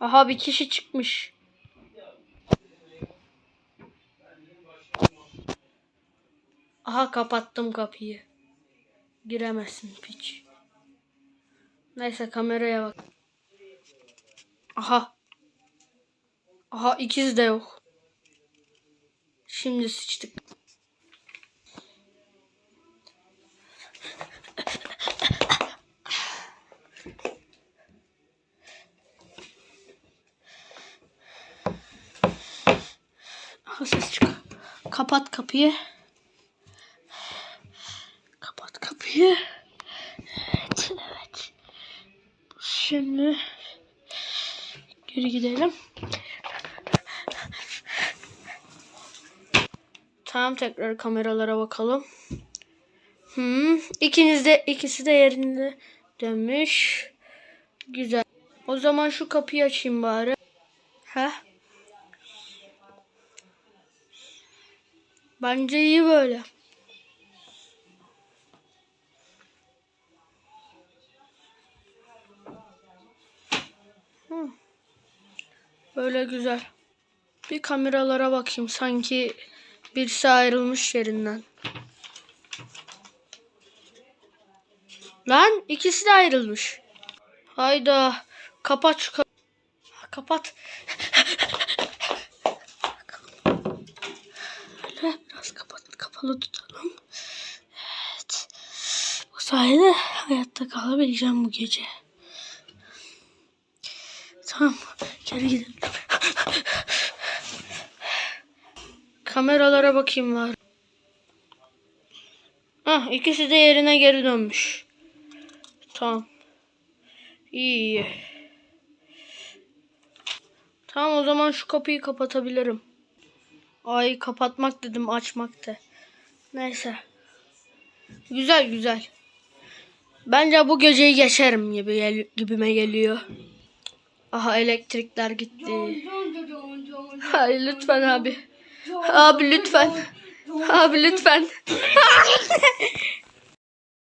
Aha bir kişi çıkmış. Aha kapattım kapıyı. Giremezsin piç. Neyse kameraya bak. Aha. Aha ikiz de yok. Şimdi sıçtık. Ses çıkıyor. Kapat kapıyı. Kapat kapıyı. Evet, evet. Şimdi geri gidelim. Tamam tekrar kameralara bakalım. Hmm, ikiniz de ikisi de yerinde dönmüş. Güzel. O zaman şu kapıyı açayım bari. Heh. Bence iyi böyle. Hı. Böyle güzel. Bir kameralara bakayım. Sanki birisi ayrılmış yerinden. Lan ikisi de ayrılmış. Hayda. Kapat şu ka- Kapat. Böyle biraz kapat, kapalı tutalım. Evet. Bu sayede hayatta kalabileceğim bu gece. Tamam. Geri gidelim. Kameralara bakayım var. Ah ikisi de yerine geri dönmüş. Tamam. İyi. Tamam o zaman şu kapıyı kapatabilirim. Ay kapatmak dedim açmak da. Neyse. Güzel güzel. Bence bu geceyi geçerim gibi gel gibime geliyor. Aha elektrikler gitti. Hayır lütfen abi. Abi lütfen. Abi lütfen.